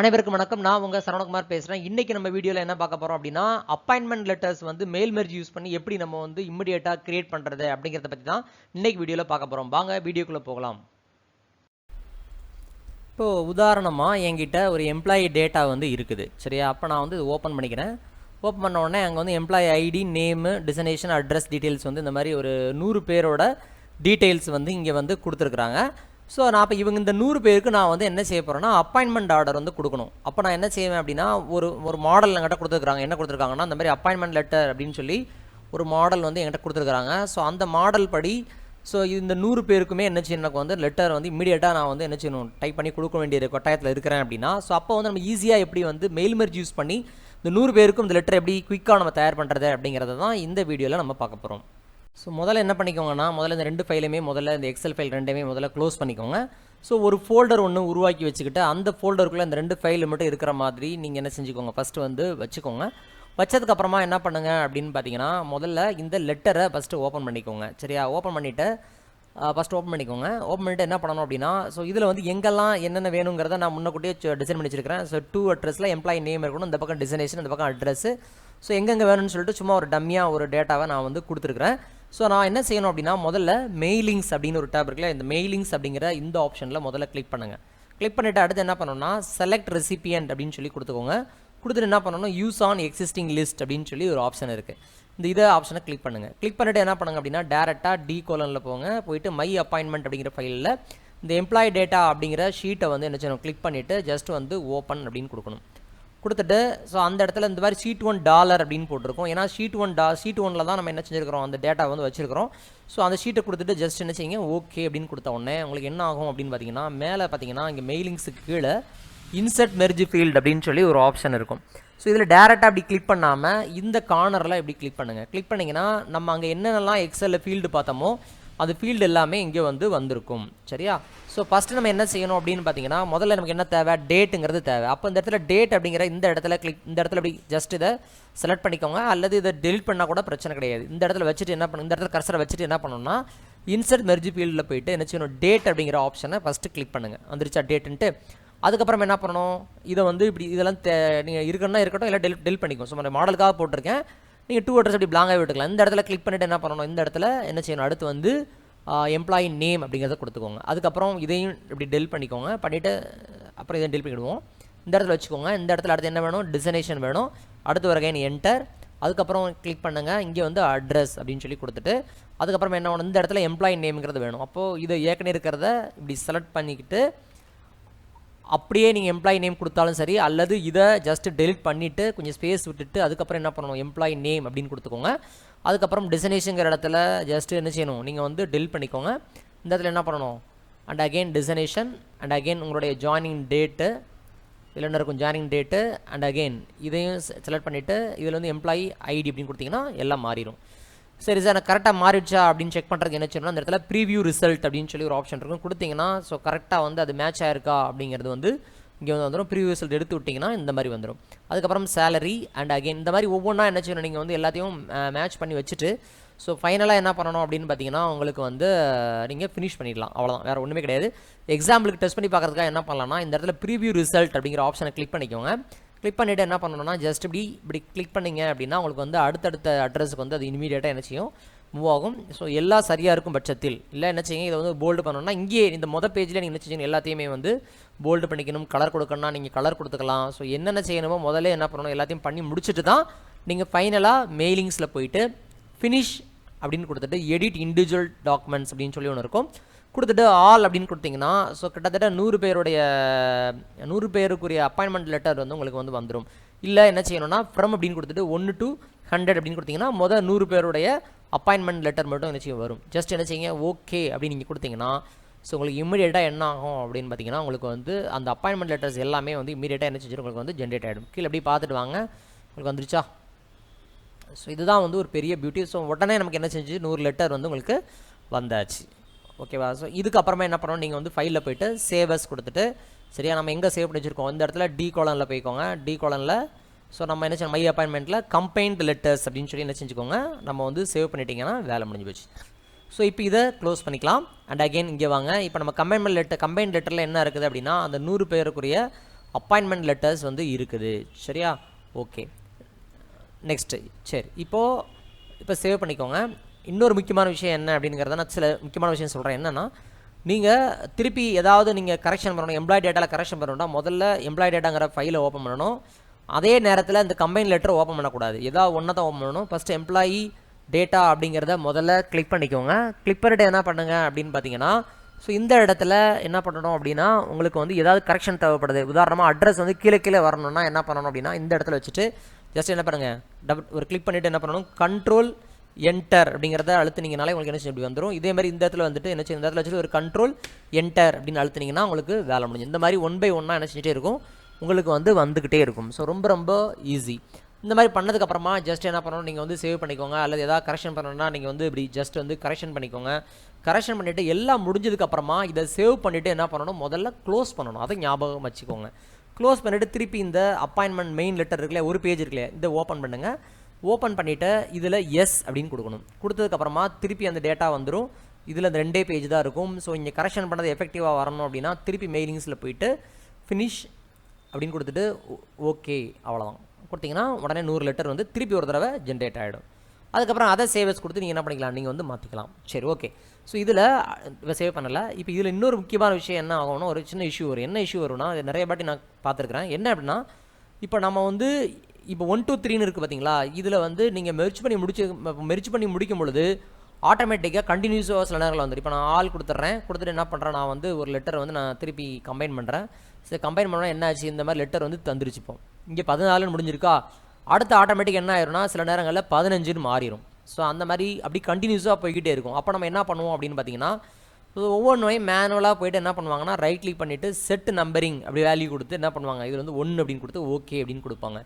அனைவருக்கும் வணக்கம். நான் உங்கள் சரவணகுமார் பேசுகிறேன் இன்றைக்கி நம்ம வீடியோவில் என்ன பார்க்க போகிறோம் அப்படின்னா அப்பாயின்மெண்ட் லெட்டர்ஸ் வந்து மெயில் மெர்ஜ் யூஸ் பண்ணி எப்படி நம்ம வந்து இம்மிடியேட்டாக கிரியேட் பண்ணுறது அப்படிங்கிறத பற்றி தான் இன்றைக்கி வீடியோவில் பார்க்க போகிறோம் வாங்க வீடியோக்குள்ளே போகலாம். இப்போது உதாரணமாக என்கிட்ட ஒரு எம்ப்ளாயி டேட்டா வந்து இருக்குது. சரியா? அப்போ நான் வந்து ஓப்பன் பண்ணிக்கிறேன். ஓப்பன் பண்ண உடனே அங்கே வந்து employee ID name designation address details வந்து இந்த மாதிரி ஒரு நூறு பேரோட டீட்டெயில்ஸ் வந்து இங்கே வந்து கொடுத்துருக்குறாங்க. ஸோ நான் இப்போ இவங்க இந்த நூறு பேருக்கு நான் வந்து என்ன செய்ய போகிறேன்னா அப்பாயின்மெண்ட் ஆர்டர் வந்து கொடுக்கணும். அப்போ நான் என்ன செய்வேன் அப்படின்னா ஒரு ஒரு மாடல் என்கிட்ட கொடுத்துருக்காங்க என்ன கொடுத்துருக்காங்கன்னா அந்த மாதிரி அப்பாயின்மெண்ட் லெட்டர் அப்படின்னு சொல்லி ஒரு மாடல் வந்து என்கிட்ட கொடுத்துருக்காங்க ஸோ அந்த மாடல் படி ஸோ இந்த நூறு பேருக்குமே என்ன செய்யணும்? எனக்கு வந்து லெட்டர் வந்து இமீடியட்டாக நான் வந்து என்ன செய்யணும்? டைப் பண்ணி கொடுக்க வேண்டிய கட்டாயத்தில் இருக்கிறேன் அப்படின்னா ஸோ அப்போ வந்து நம்ம ஈஸியாக எப்படி வந்து மெயில் மெர்ஜ் யூஸ் பண்ணி இந்த நூறு பேருக்கும் இந்த லெட்டர் எப்படி குயிக்காக நம்ம தயார் பண்ணுறது அப்படிங்கிறத தான் இந்த வீடியோவில் நம்ம பார்க்க போகிறோம் ஸோ முதல்ல என்ன பண்ணிக்கோங்கன்னா முதல்ல இந்த ரெண்டு ஃபைலையுமே முதல்ல இந்த எக்ஸல் ஃபைல் ரெண்டையுமே முதல்ல க்ளோஸ் பண்ணிக்கோங்க. ஸோ ஒரு ஃபோல்டர் ஒன்று உருவாக்கி வச்சுக்கிட்டு அந்த ஃபோல்டருக்குள்ளே இந்த ரெண்டு ஃபைல் மட்டும் இருக்கிற மாதிரி நீங்கள் என்ன செஞ்சுக்கோங்க? ஃபஸ்ட்டு வந்து வச்சுக்கோங்க. வச்சதுக்கப்புறமா என்ன பண்ணுங்க அப்படின்னு பார்த்தீங்கன்னா முதல்ல இந்த லெட்டரை ஃபஸ்ட்டு ஓப்பன் பண்ணிக்கோங்க. சரியா? ஓப்பன் பண்ணிவிட்டு ஃபஸ்ட்டு ஓப்பன் பண்ணிக்கோங்க. ஓப்பன் பண்ணிட்டு என்ன பண்ணணும் அப்படின்னா ஸோ இதில் வந்து எங்கெல்லாம் என்னென்ன வேணுங்கிறத நான் முன்னக்கூட்டியே டிசைன் பண்ணி வச்சிருக்கிறேன். ஸோ டூ அட்ரஸில் எம்ப்ளாயி நேம் இருக்கணும் இந்த பக்கம் டிசைனேஷன் இந்த பக்கம் அட்ரஸ் ஸோ எங்கெங்கே வேணும்னு சொல்லிட்டு சும்மா ஒரு டம்மியாக ஒரு டேட்டாவை நான் வந்து கொடுத்துருக்குறேன். ஸோ நான் என்ன செய்யணும் அப்படின்னா முதல்ல மெயிலிங்ஸ் அப்படின்னு ஒரு டேப் இருக்குல்ல இந்த மெயிலிங்ஸ் அப்படிங்கிற இந்த ஆப்ஷனில் முதல்ல கிளிக் பண்ணுங்கள் கிளிக் பண்ணிவிட்டு அடுத்து என்ன பண்ணணும்னா செலக்ட் ரெசிபியன்ட் அப்படின்னு சொல்லி கொடுத்துக்கோங்க. கொடுத்துட்டு என்ன பண்ணணும் யூஸ் ஆன் எக்ஸிஸ்டிங் லிஸ்ட் அப்படின்னு சொல்லி ஒரு ஆப்ஷன் இருக்குது இந்த இதை ஆப்ஷனை கிளிக் பண்ணுங்கள் கிளிக் பண்ணிவிட்டு என்ன பண்ணுங்க அப்படின்னா டேரெக்டாக டி கோலனில் போங்க. போயிட்டு மை அப்பாயின்மெண்ட் அப்படிங்கிற ஃபைலில் இந்த எம்ப்ளாயி டேட்டா அப்படிங்கிற ஷீட்டை வந்து என்ன செய்யணும் கிளிக் பண்ணிவிட்டு ஜஸ்ட் வந்து ஓப்பன் அப்படின்னு கொடுக்கணும். கொடுத்துட்டு ஸோ அந்த இடத்துல இந்த மாதிரி சீட் ஒன் டாலர் அப்படின்னு போட்டிருக்கோம். ஏன்னா ஷீட் ஒன் டா சீட் ஒனில் தான் நம்ம என்ன செஞ்சுருக்கிறோம்? அந்த டேட்டா வந்து வச்சிருக்கிறோம். ஸோ அந்த ஷீட்டை கொடுத்துட்டு ஜஸ்ட் என்ன செய்யுங்க? ஓகே அப்படின்னு கொடுத்த உடனே உங்களுக்கு என்ன ஆகும் அப்படின்னு பார்த்தீங்கன்னா மேலே பார்த்தீங்கன்னா இங்கே மெயிலிங்ஸுக்கு கீழே இன்சர்ட் மெர்ஜ் ஃபீல்டு அப்படின்னு சொல்லி ஒரு ஆப்ஷன் இருக்கும். ஸோ இதில் டேரெக்டாக அப்படி கிளிக் பண்ணாமல் இந்த கார்னரில் இப்படி கிளிக் பண்ணுங்கள் கிளிக் பண்ணிங்கன்னா நம்ம அங்கே என்னென்னலாம் எக்ஸலில் ஃபீல்டு பார்த்தோமோ அது ஃபீல்டு எல்லாமே இங்கே வந்து வந்திருக்கும். சரியா? ஸோ ஃபஸ்ட்டு நம்ம என்ன செய்யணும் அப்படின்னு பார்த்தீங்கன்னா முதல்ல நமக்கு என்ன தேவை? டேட்டுங்கிறது தேவை. அப்போ இந்த இடத்துல டேட் அப்படிங்கிற இந்த இடத்துல கிளிக் இந்த இடத்துல அப்படி ஜஸ்ட் இதை செலக்ட் பண்ணிக்கோங்க. அல்லது இதை டெலிட் பண்ணால் கூட பிரச்சனை கிடையாது. இந்த இடத்துல வச்சுட்டு என்ன பண்ணணும்? இந்த இடத்துல கர்சரை வச்சுட்டு என்ன பண்ணணும்னா இன்சர்ட் மெர்ஜி ஃபீல்டில் போயிட்டு என்ன செய்யணும்? டேட் அப்படிங்கிற ஆப்ஷனை ஃபஸ்ட்டு கிளிக் பண்ணுங்கள் வந்துருச்சா டேட்டுன்ட்டு அதுக்கப்புறம் என்ன பண்ணணும்? இதை வந்து இப்படி இதெல்லாம் தே நீங்கள் இருக்கணும்னா இருக்கட்டும் இல்லை டெல் டெல் பண்ணிக்கோ ஸோ மாடலுக்காக போட்டிருக்கேன். நீங்கள் டூ அட்ரஸ் அப்படி பிளாங்காக விட்டுக்கலாம். இந்த இடத்துல கிளிக் பண்ணிவிட்டு என்ன பண்ணணும்? இந்த இடத்துல என்ன செய்யணும்? அடுத்து வந்து எம்ப்ளாயி நேம் அப்படிங்கிறத கொடுத்துக்கோங்க. அதுக்கப்புறம் இதையும் இப்படி டெல் பண்ணிக்கோங்க. பண்ணிவிட்டு அப்புறம் இதையும் டெல் பண்ணிவிடுவோம் இந்த இடத்துல வச்சுக்கோங்க. இந்த இடத்துல அடுத்து என்ன வேணும்? டிசனேஷன் வேணும். அடுத்து வர கைன் என்டர் அதுக்கப்புறம் கிளிக் பண்ணுங்கள் இங்கே வந்து அட்ரஸ் அப்படின்னு சொல்லி கொடுத்துட்டு அதுக்கப்புறம் என்ன வேணும்? இந்த இடத்துல எம்ப்ளாயி நேம்ங்கிறது வேணும். அப்போது இதை ஏற்கனவே இருக்கிறத இப்படி செலக்ட் பண்ணிக்கிட்டு அப்படியே நீங்கள் எம்ப்ளாயி நேம் கொடுத்தாலும் சரி அல்லது இதை ஜஸ்ட் டெலிட் பண்ணிவிட்டு கொஞ்சம் ஸ்பேஸ் விட்டுட்டு அதுக்கப்புறம் என்ன பண்ணணும்? எம்ப்ளாயி நேம் அப்படின்னு கொடுத்துக்கோங்க. அதுக்கப்புறம் டிசனேஷனுங்கிற இடத்துல ஜஸ்ட் என்ன செய்யணும்? நீங்கள் வந்து டெலிட் பண்ணிக்கோங்க. இந்த இடத்துல என்ன பண்ணணும்? And again designation and again உங்களுடைய ஜாயினிங் டேட்டு இதில் இருக்கும்? ஜாயினிங் டேட்டு அண்ட் அகெயின் இதையும் செலக்ட் பண்ணிவிட்டு இதில் வந்து எம்ப்ளாயி ஐடி அப்படின்னு கொடுத்தீங்கன்னா எல்லாம் மாறிடும். சரி சார் எனக்கு கரெக்டாக மாறிடுச்சா அப்படின்னு செக் பண்ணுறதுக்கு என்ன செய்யணும் அந்த இடத்துல ப்ரீவியூ ரிசல்ட் அப்படின்னு சொல்லி ஒரு ஆப்ஷன் இருக்கும். கொடுத்தீங்கன்னா ஸோ கரெக்டாக வந்து அது மேட்ச் ஆயிருக்கா அப்படிங்கிறது வந்து இங்கே வந்து வந்துடும் ப்ரீவியூ ரிசல்ட் எடுத்து விட்டிங்கன்னா இந்த மாதிரி வந்துடும் அதுக்கப்புறம் சேலரி அண்ட் அகெயின் இந்த மாதிரி ஒவ்வொன்றா என்ன செய்யணும்? நீங்கள் வந்து எல்லாத்தையும் மேட்ச் பண்ணி வச்சுட்டு ஸோ ஃபைனலாக என்ன பண்ணணும் அப்படின்னு பார்த்தீங்கன்னா உங்களுக்கு வந்து நீங்கள் ஃபினிஷ் பண்ணிடலாம். அவ்வளோதான் வேறு ஒன்றுமே கிடையாது. எக்ஸாம்பிளுக்கு டெஸ்ட் பண்ணி பார்க்குறதுக்காக என்ன பண்ணலாம்னா இந்த இடத்துல ப்ரீவியூ ரிசல்ட் அப்படிங்கிற ஆப்ஷனை கிளிக் பண்ணிக்கோங்க. கிளிக் பண்ணிவிட்டு என்ன பண்ணணும்னா ஜஸ்ட் இப்படி இப்படி கிளிக் பண்ணிங்க அப்படின்னா உங்களுக்கு வந்து அடுத்தடுத்த அட்ரஸுக்கு வந்து அது இமீடியட்டாக என்ன செய்யும்? மூவ் ஆகும். ஸோ எல்லாம் சரியாக இருக்கும் பட்சத்தில். இல்லை என்ன செய்யுங்க இதை வந்து போல்டு பண்ணணும்னா இங்கேயே இந்த மொதல் பேஜில் நீங்கள் என்ன செய்யணும் எல்லாத்தையுமே வந்து போல்டு பண்ணிக்கணும். கலர் கொடுக்கணும்னா நீங்கள் கலர் கொடுத்துக்கலாம். ஸோ என்னென்ன செய்யணுமோ முதல்ல என்ன பண்ணணும் எல்லாத்தையும் பண்ணி முடிச்சுட்டு தான் நீங்கள் ஃபைனலாக மெயிலிங்ஸில் போயிட்டு ஃபினிஷ் அப்படின்னு கொடுத்துட்டு எடிட் இண்டிவிஜுவல் டாக்குமெண்ட்ஸ் அப்படின்னு சொல்லி ஒன்று இருக்கும். கொடுத்துட்டு ஆல் அப்படின்னு கொடுத்தீங்கன்னா ஸோ கிட்டத்தட்ட நூறு பேருடைய நூறு பேருக்குரிய அப்பாயின்மெண்ட் லெட்டர் வந்து உங்களுக்கு வந்து வந்துடும் இல்லை என்ன செய்யணும்னா ஃப்ரம் அப்படின்னு கொடுத்துட்டு ஒன்று டு ஹண்ட்ரட் அப்படின்னு கொடுத்தீங்கன்னா மொதல் நூறு பேருடைய அப்பாயின்மெண்ட் லெட்டர் மட்டும் என்ன செய்ய வரும். ஜஸ்ட் என்ன செய்யுங்க ஓகே அப்படின்னு நீங்கள் கொடுத்தீங்கன்னா ஸோ உங்களுக்கு இமீடியட்டாக என்ன ஆகும் அப்படின்னு பார்த்தீங்கன்னா உங்களுக்கு வந்து அந்த அப்பாயின்மெண்ட் லெட்டர்ஸ் எல்லாமே வந்து இமீடியட்டாக என்ன செஞ்சு உங்களுக்கு வந்து ஜென்ரேட் ஆகிடும் கீழே அப்படியே பார்த்துட்டு வாங்க. உங்களுக்கு வந்துருச்சா? ஸோ இதுதான் வந்து ஒரு பெரிய பியூட்டி ஸோ உடனே நமக்கு என்ன செஞ்சு நூறு லெட்டர் வந்து உங்களுக்கு வந்தாச்சு. ஓகேவா? ஸோ இதுக்கப்புறமா என்ன பண்ணணும்? நீங்கள் வந்து ஃபைலில் போயிட்டு சேவஸ் கொடுத்துட்டு சரியா? நம்ம எங்கே சேவ் பண்ணி வச்சுருக்கோம்? இந்த இடத்துல டி கோலனில் போய்க்கோங்க. டி கோலனில் ஸோ நம்ம என்ன செய்யணும்? மை அப்பாயின்மெண்ட்டில் கம்பைன்ட் லெட்டர்ஸ் அப்படின்னு சொல்லி என்ன செஞ்சுக்கோங்க. நம்ம வந்து சேவ் பண்ணிட்டீங்கன்னா வேலை முடிஞ்சு போச்சு. ஸோ இப்போ இதை க்ளோஸ் பண்ணிக்கலாம். அண்ட் அகைன் இங்கே வாங்க. இப்போ நம்ம கம்பைன்மெண்ட் லெட்டர் கம்பைன் லெட்டரில் என்ன இருக்குது அப்படின்னா அந்த நூறு பேருக்குரிய அப்பாயின்மெண்ட் லெட்டர்ஸ் வந்து இருக்குது. சரியா? ஓகே நெக்ஸ்ட்டு சரி. இப்போது இப்போ சேவ் பண்ணிக்கோங்க. இன்னொரு முக்கியமான விஷயம் என்ன அப்படிங்கிறத நான் சில முக்கியமான விஷயம் சொல்கிறேன் என்னென்னா நீங்கள் திருப்பி ஏதாவது நீங்கள் கரெக்ஷன் பண்ணணும் எம்ப்ளாய் டேட்டாவில் கரெக்ஷன் பண்ணணும்னா முதல்ல எம்ப்ளாய் டேட்டாங்கிற ஃபைலை ஓப்பன் பண்ணணும். அதே நேரத்தில் இந்த கம்பைன் லெட்டர் ஓப்பன் பண்ணக்கூடாது. ஏதாவது ஒன்றை தான் ஓப்பன் பண்ணணும். ஃபஸ்ட்டு எம்ப்ளாயி டேட்டா அப்படிங்கிறத முதல்ல கிளிக் பண்ணிக்கோங்க. கிளிக் பண்ணிட்டு என்ன பண்ணுங்கள் அப்படின்னு பார்த்தீங்கன்னா ஸோ இந்த இடத்துல என்ன பண்ணணும் அப்படின்னா உங்களுக்கு வந்து ஏதாவது கரெக்ஷன் தேவைப்படுது. உதாரணமாக அட்ரஸ் வந்து கீழே கீழே வரணும்னா என்ன பண்ணணும் அப்படின்னா இந்த இடத்துல வச்சுட்டு ஜஸ்ட் என்ன பண்ணுங்கள் டபுள் ஒரு கிளிக் பண்ணிவிட்டு என்ன பண்ணணும் கண்ட்ரோல் என்டர் அப்படிங்கிறத அழுத்துனீங்கனாலே உங்களுக்கு என்ன செய்யும் இப்படி வந்துடும் இதே மாதிரி இந்த இடத்துல வந்துட்டு என்ன செய்யும் இந்த இடத்துல வச்சுட்டு ஒரு கண்ட்ரோல் என்டர் அப்படின்னு அழுத்துனீங்கன்னா உங்களுக்கு வேலை முடிஞ்சு இந்த மாதிரி ஒன் பை ஒன்னாக என்ன செஞ்சுட்டே இருக்கும். உங்களுக்கு வந்து வந்துக்கிட்டே இருக்கும். ஸோ ரொம்ப ரொம்ப ஈஸி இந்த மாதிரி பண்ணதுக்கப்புறமா ஜஸ்ட் என்ன பண்ணணும்? நீங்கள் வந்து சேவ் பண்ணிக்கோங்க. அல்லது எதாவது கரெக்ஷன் பண்ணணும்னா நீங்கள் வந்து இப்படி ஜஸ்ட் வந்து கரெக்ஷன் பண்ணிக்கோங்க. கரெக்ஷன் பண்ணிவிட்டு எல்லாம் முடிஞ்சதுக்கப்புறமா இதை சேவ் பண்ணிவிட்டு என்ன பண்ணணும்? முதல்ல க்ளோஸ் பண்ணணும். அதை ஞாபகம் வச்சுக்கோங்க. க்ளோஸ் பண்ணிவிட்டு திருப்பி இந்த அப்பாயின்மெண்ட் மெயின் லெட்டர் இருக்குல்லையா? ஒரு பேஜ் இருக்குல்லையா? இதை ஓப்பன் பண்ணுங்கள் ஓப்பன் பண்ணிவிட்டு இதில் எஸ் அப்படின்னு கொடுக்கணும். கொடுத்ததுக்கப்புறமா திருப்பி அந்த டேட்டா வந்துடும் இதில் அந்த ரெண்டே பேஜ் தான் இருக்கும். ஸோ இங்கே கரெக்ஷன் பண்ணது எஃபெக்டிவாக வரணும் அப்படின்னா திருப்பி மெயிலிங்ஸில் போயிட்டு ஃபினிஷ் அப்படின்னு கொடுத்துட்டு ஓகே அவ்வளோதான் கொடுத்தீங்கன்னா உடனே நூறு லெட்டர் வந்து திருப்பி ஒரு தடவை ஜென்ரேட் ஆகிடும் அதுக்கப்புறம் அதை சேவஸ் கொடுத்து நீங்கள் என்ன பண்ணிக்கலாம்? நீங்கள் வந்து மாற்றிக்கலாம் சரி ஓகே ஸோ இதில் இப்போ சேவ் பண்ணலை. இப்போ இதில் இன்னொரு முக்கியமான விஷயம் என்ன ஆகும்னா ஒரு சின்ன இஷ்யூ வரும். என்ன இஷ்யூ வரும்னா நிறைய பாட்டி நான் பார்த்துருக்குறேன். என்ன அப்படின்னா இப்போ நம்ம வந்து இப்போ ஒன் டூ த்ரீன்னு இருக்குது பார்த்தீங்களா இதில் வந்து நீங்கள் மெர்ச் பண்ணி முடிச்சு மெர்ச் பண்ணி முடிக்கும் பொழுது ஆட்டோமேட்டிக்காக கண்டினியூஸாக சில நேரங்களில் வந்துடும் இப்போ நான் ஆள் கொடுத்துட்றேன். கொடுத்துட்டு என்ன பண்ணுறேன் நான் வந்து ஒரு லெட்டர் வந்து நான் திருப்பி கம்பைன் பண்ணுறேன் சரி கம்பைன் பண்ணால் என்ன ஆச்சு? இந்த மாதிரி லெட்டர் வந்து தந்துருச்சுப்போம். இங்கே பதினாலுன்னு முடிஞ்சிருக்கா? அடுத்த ஆட்டோமேட்டிக் என்ன ஆயிரும்னா சில நேரங்களில் பதினஞ்சுன்னு மாறிடும் ஸோ அந்த மாதிரி அப்படி கண்டினியூஸாக போய்கிட்டே இருக்கும். அப்போ நம்ம என்ன பண்ணுவோம் அப்படின்னு பார்த்தீங்கன்னா ஒவ்வொன்றையும் மேனுவலாக போயிட்டு என்ன பண்ணுவாங்கன்னா ரைட் கிளிக் பண்ணிவிட்டு செட் நம்பரிங் அப்படி வேல்யூ கொடுத்து என்ன பண்ணுவாங்க? இது வந்து ஒன்று அப்படின்னு கொடுத்து ஓகே அப்படின்னு கொடுப்பாங்க.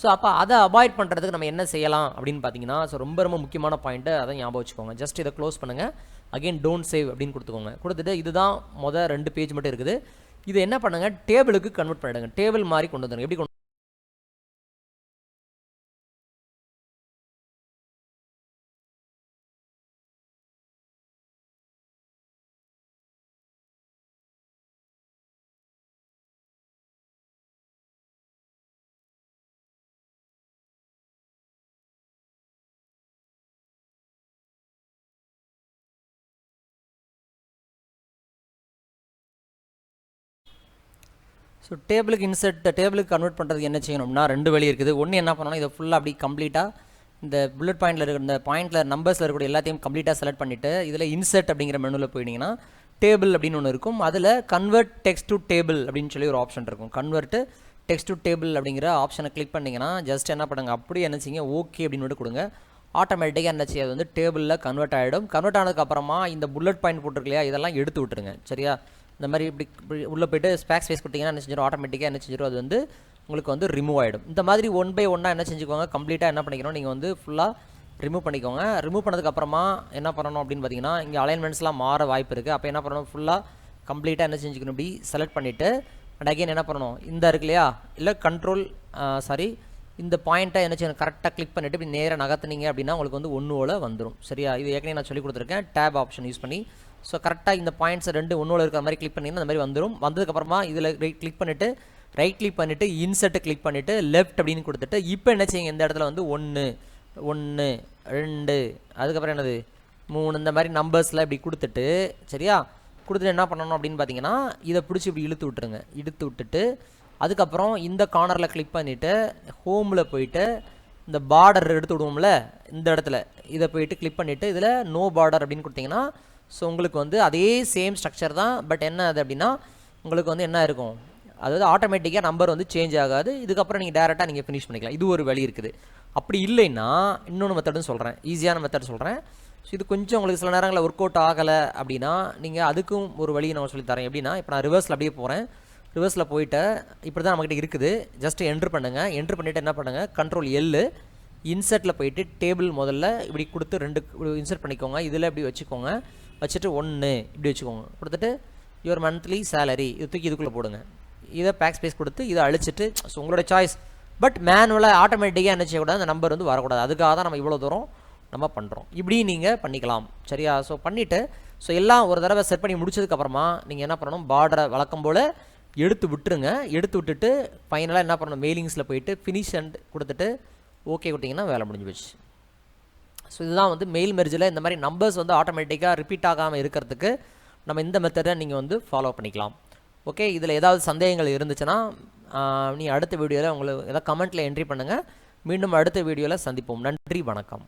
ஸோ அப்போ அதை அவாய்ட் பண்ணுறதுக்கு நம்ம என்ன செய்யலாம் அப்படின்னு பார்த்தீங்கன்னா ஸோ ரொம்ப ரொம்ப முக்கியமான பாயிண்ட்டு அதை ஞாபகம் வச்சுக்கோங்க. ஜஸ்ட் இதை க்ளோஸ் பண்ணுங்கள் அகைன் டோன்ட் சேவ் அப்படின்னு கொடுத்துக்கோங்க. கொடுத்துட்டு இதுதான் மொதல் ரெண்டு பேஜ் மட்டும் இருக்குது. இது என்ன பண்ணுங்கள் டேபிளுக்கு கன்வெர்ட் பண்ணிடுங்க. டேபிள் மாதிரி கொண்டு வந்துடுங்க. எப்படி கொண்டு ஸோ டேபிளுக்கு இன்சர்ட் டேபிளுக்கு கன்வெர்ட் பண்ணுறதுக்கு என்ன செய்யணும்னா ரெண்டு வழி இருக்குது. ஒன்று என்ன பண்ணணும் இதை ஃபுல்லாக அப்படி கம்ப்ளீட்டாக இந்த புல்லட் பாயிண்டில் இருக்கிற இந்த பாயிண்டில் நம்பர்ஸில் இருக்கக்கூடிய எல்லாத்தையும் கம்ப்ளீட்டாக செலக்ட் பண்ணிவிட்டு இதில் இன்சர்ட் அப்படிங்கிற மெனுவில் போயிட்டீங்கன்னா டேபிள் அப்படின்னு ஒன்று இருக்கும். அதில் கன்வெர்ட் டெக்ஸ்ட் டு டேபிள் அப்படின்னு சொல்லி ஒரு ஆப்ஷன் இருக்கும். கன்வெர்ட் டெக்ஸ்ட் டு டேபிள் அப்படிங்கிற ஆப்ஷனை கிளிக் பண்ணிங்கன்னா ஜஸ்ட் என்ன பண்ணுங்க அப்படியே என்ன செய்யுங்க ஓகே அப்படின்னு மட்டும் கொடுங்க. ஆட்டோமேட்டிக்காக என்ன செய்யாது வந்து டேபிளில் கன்வெர்ட் ஆகிடும் கன்வெர்ட் ஆனதுக்கப்புறமா இந்த புல்லட் பாயிண்ட் போட்டிருக்கு இல்லையா இதெல்லாம் எடுத்து விட்டுருங்க. சரியா? இந்த மாதிரி இப்படி இப்படி உள்ளே போயிட்டு ஸ்பேக் ஸ்பேஸ் கொடுத்தீங்கன்னா என்ன செஞ்சிடும் ஆட்டோமேட்டிக்காக என்ன செஞ்சிடும் அது வந்து உங்களுக்கு வந்து ரிமூவ் ஆகிடும் இந்த மாதிரி ஒன் பை ஒன்னாக என்ன செஞ்சுக்கோங்க? கம்ப்ளீட்டாக என்ன பண்ணிக்கணும்? நீங்கள் வந்து ஃபுல்லாக ரிமூவ் பண்ணிக்கோங்க. ரிமூவ் பண்ணதுக்கப்புறமா என்ன பண்ணணும் அப்படின்னு பார்த்தீங்கன்னா இங்கே அலைன்மெண்ட்ஸ்லாம் மாற வாய்ப்பு இருக்குது அப்போ என்ன பண்ணணும்? ஃபுல்லாக கம்ப்ளீட்டாக என்ன செஞ்சுக்கணும்? இப்படி செலக்ட் பண்ணிவிட்டு அண்ட் அகைன் என்ன பண்ணணும்? இந்த இருக்கு இல்லையா? இல்லை கண்ட்ரோல் சாரி இந்த பாயிண்ட்டை என்ன செய்யணும்? கரெக்டாக கிளிக் பண்ணிவிட்டு இப்படி நேராக நகர்த்துனீங்க அப்படின்னா உங்களுக்கு வந்து ஒன்றுவோல வந்துடும் சரியா? இது ஏற்கனவே நான் சொல்லி கொடுத்துருக்கேன். டேப் ஆப்ஷன் யூஸ் பண்ணி ஸோ கரெக்டாக இந்த பாயிண்ட்ஸ் ரெண்டு ஒன்றோட இருக்கிற மாதிரி கிளிக் பண்ணிங்கன்னா அந்த மாதிரி வந்துடும் வந்ததுக்கப்புறமா இதில் கிளிக் பண்ணிவிட்டு ரைட் கிளிக் பண்ணிவிட்டு இன்சர்ட்டு கிளிக் பண்ணிவிட்டு லெஃப்ட் அப்படின்னு கொடுத்துட்டு இப்போ என்ன செய்யுங்க? இந்த இடத்துல வந்து ஒன்று ஒன்று ரெண்டு அதுக்கப்புறம் என்னது? மூணு இந்த மாதிரி நம்பர்ஸ்லாம் இப்படி கொடுத்துட்டு சரியா? கொடுத்துட்டு என்ன பண்ணணும் அப்படின்னு பார்த்தீங்கன்னா இதை பிடிச்சி இப்படி இழுத்து விட்டுருங்க. இழுத்து விட்டுட்டு அதுக்கப்புறம் இந்த கார்னரில் கிளிக் பண்ணிவிட்டு ஹோமில் போயிட்டு இந்த பார்டர் எடுத்து விடுவோம்ல இந்த இடத்துல. இதை போயிட்டு கிளிக் பண்ணிவிட்டு இதில் நோ பார்டர் அப்படின்னு கொடுத்தீங்கன்னா ஸோ உங்களுக்கு வந்து அதே சேம் ஸ்ட்ரக்சர் தான் பட் என்ன அது அப்படின்னா உங்களுக்கு வந்து என்ன இருக்கும்? அதாவது ஆட்டோமேட்டிக்காக நம்பர் வந்து சேஞ்ச் ஆகாது. இதுக்கப்புறம் நீங்கள் டேரெக்டாக நீங்கள் ஃபினிஷ் பண்ணிக்கலாம். இது ஒரு வழி இருக்குது. அப்படி இல்லைன்னா இன்னொன்று மெத்தடும் சொல்கிறேன் ஈஸியான மெத்தட் சொல்கிறேன் ஸோ இது கொஞ்சம் உங்களுக்கு சில நேரங்களில் ஒர்க் அவுட் ஆகலை அப்படின்னா நீங்கள் அதுக்கும் ஒரு வழியை நான் சொல்லி தரேன். எப்படின்னா இப்போ நான் ரிவர்ஸில் அப்படியே போகிறேன் ரிவர்ஸில் போயிட்டு இப்படி தான் நம்மக்கிட்ட இருக்குது. ஜஸ்ட் என்ட்ரு பண்ணுங்கள் என்ட்ரு பண்ணிவிட்டு என்ன பண்ணுங்கள் கண்ட்ரோல் எல்லு இன்சர்ட்டில் போயிட்டு டேபிள் முதல்ல இப்படி கொடுத்து ரெண்டு இன்சர்ட் பண்ணிக்கோங்க. இதில் இப்படி வச்சுக்கோங்க. வச்சுட்டு ஒன்று இப்படி வச்சுக்கோங்க. கொடுத்துட்டு யுவர் மந்த்லி சேலரி இது தூக்கி இதுக்குள்ளே போடுங்க. இதை பேக் ஸ்பேஸ் கொடுத்து இதை அழிச்சிட்டு ஸோ உங்களோட சாய்ஸ் பட் மேனுவலாக ஆட்டோமேட்டிக்காக என்ன செய்யக்கூடாது? அந்த நம்பர் வந்து வரக்கூடாது. அதுக்காக தான் நம்ம இவ்வளோ தூரம் நம்ம பண்ணுறோம் இப்படி நீங்கள் பண்ணிக்கலாம். சரியா? ஸோ பண்ணிவிட்டு ஸோ எல்லாம் ஒரு தடவை செட் பண்ணி முடிச்சதுக்கப்புறமா நீங்கள் என்ன பண்ணணும்? பார்டரை வழக்கம் போல் எடுத்து விட்டுருங்க. எடுத்து விட்டுட்டு ஃபைனலாக என்ன பண்ணணும்? மெயிலிங்ஸில் போயிட்டு ஃபினிஷ் அண்ட் கொடுத்துட்டு ஓகே கொடுத்தீங்கன்னா வேலை முடிஞ்சு போச்சு. ஸோ இதுதான் வந்து மெயில் மெர்ஜில் இந்த மாதிரி நம்பர்ஸ் வந்து ஆட்டோமேட்டிக்காக ரிப்பீட் ஆகாமல் இருக்கிறதுக்கு நம்ம இந்த மெத்தடை நீங்கள் வந்து ஃபாலோ பண்ணிக்கலாம். ஓகே இதில் ஏதாவது சந்தேகங்கள் இருந்துச்சுன்னா நீ அடுத்த வீடியோவில் உங்களுக்கு ஏதாவது கமெண்ட்டில் என்ட்ரி பண்ணுங்கள் மீண்டும் அடுத்த வீடியோவில் சந்திப்போம். நன்றி வணக்கம்.